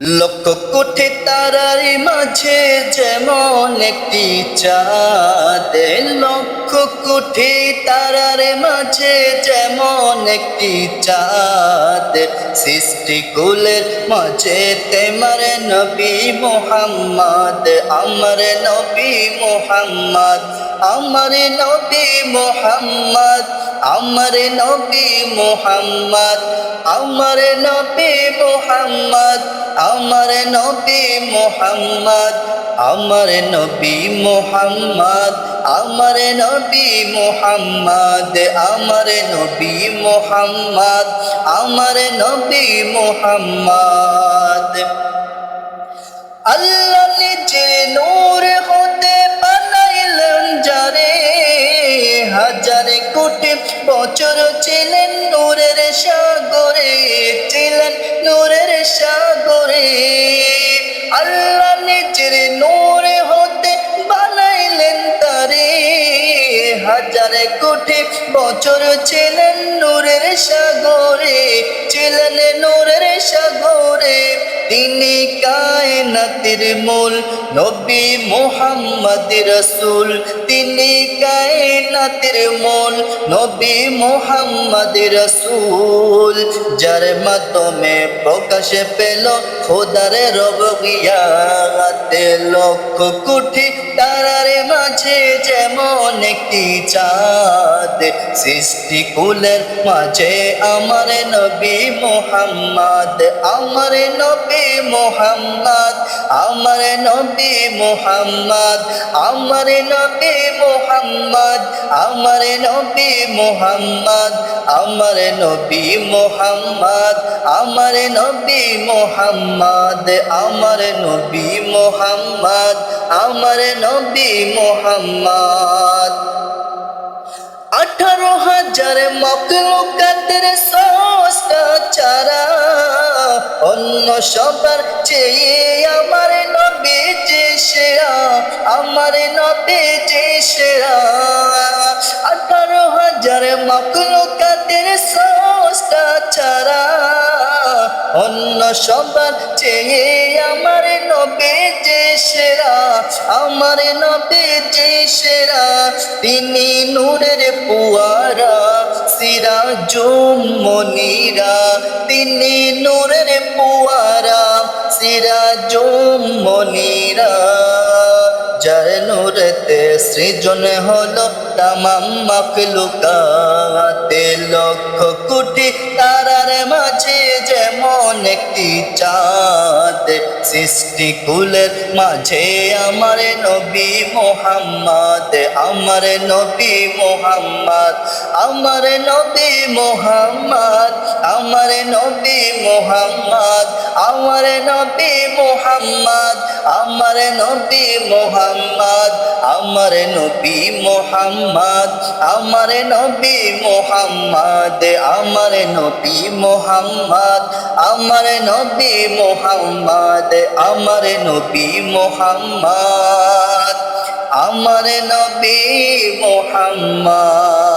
লক্ষ কোটি তারার মাঝে যেমন একটি চাঁদ লক্ষ কোটি তারার মাঝে যেমন একটি চাঁদ, সৃষ্টি কুলের মাঝে তেমার নবী মোহাম্মদ, আমার নবী মোহাম্মদ, আমার নবী মোহাম্মদ, আমার নবী মোহাম্মদ, আমার নবী মোহাম্মদ, আমার নবী মোহাম্মদ, আমার নবী মোহাম্মদ। আমার নবী মোহাম্মদ, আমার নবী মোহাম্মদ, আমার নবী মোহাম্মদ। আল্লাহ নিজে নূর হতে বানাইলেন যারে, হাজার কোটি বছর ছিলেন নূরের সাগরে, ছিলেন নূরের সাগরে। আল্লাহ নিজের নূর হাজার কোটি বছর ছিলেন নূরের সাগরে, ছিলেন নূরের সাগরে। তিনি কায়নাতের মূল নবী মোহাম্মদ রসুল। তিনি কায়নাতের মূল নবী মোহাম্মদ রসুল। যার মাধ্যমে প্রকাশে পেল খোদার রব গিয়াতে লক্ষ কোটি তারার মাঝে যেমন একটি চাঁদ সৃষ্টি কুলের মাঝে আমার নবী মোহাম্মদ, আমার নবী মোহাম্মদ, আমার নবী মোহাম্মদ, আমার নবী মোহাম্মদ, আমার নবী মোহাম্মদ, আমার নবী মোহাম্মদ আমার নবী মোহাম্মদ, আমার নবী মোহাম্মদ, আমার নবী মোহাম্মদ। আঠারো হাজার মকলুকাতের সস্তা চারা অন্য সবার চেয়ে আমার নবী যে সেরা, আমার নবী যে সেরা। আঠারো হাজার মকলুকাতের অন্য সবার চেয়ে আমার নবী যে সেরা, আমার নবী যে সেরা, তিনি নূরের পুয়ারা, সিরাজুম মনিরা, তিনি নূরের পুয়ারা, সিরাজুম মনিরা। যার নূরেতে সৃজন হল তামাম মখলুকাতে। লক্ষ কুটি তারার মাঝে যেমন একটি চাঁদ সৃষ্টি কুলের মাঝে আমার নবী মোহাম্মদ, আমার নবী মোহাম্মদ, আমার নবী মোহাম্মদ, আমার নবী মোহাম্মদ, আমার নবী মোহাম্মদ, আমার নবী মোহাম্মদ আমার নবী মোহাম্মদ, আমার নবী মোহাম্মদ, আমার নবী মোহাম্মদ, আমার নবী মোহাম্মদ, আমার নবী মোহাম্মদ, আমার নবী মোহাম্মদ।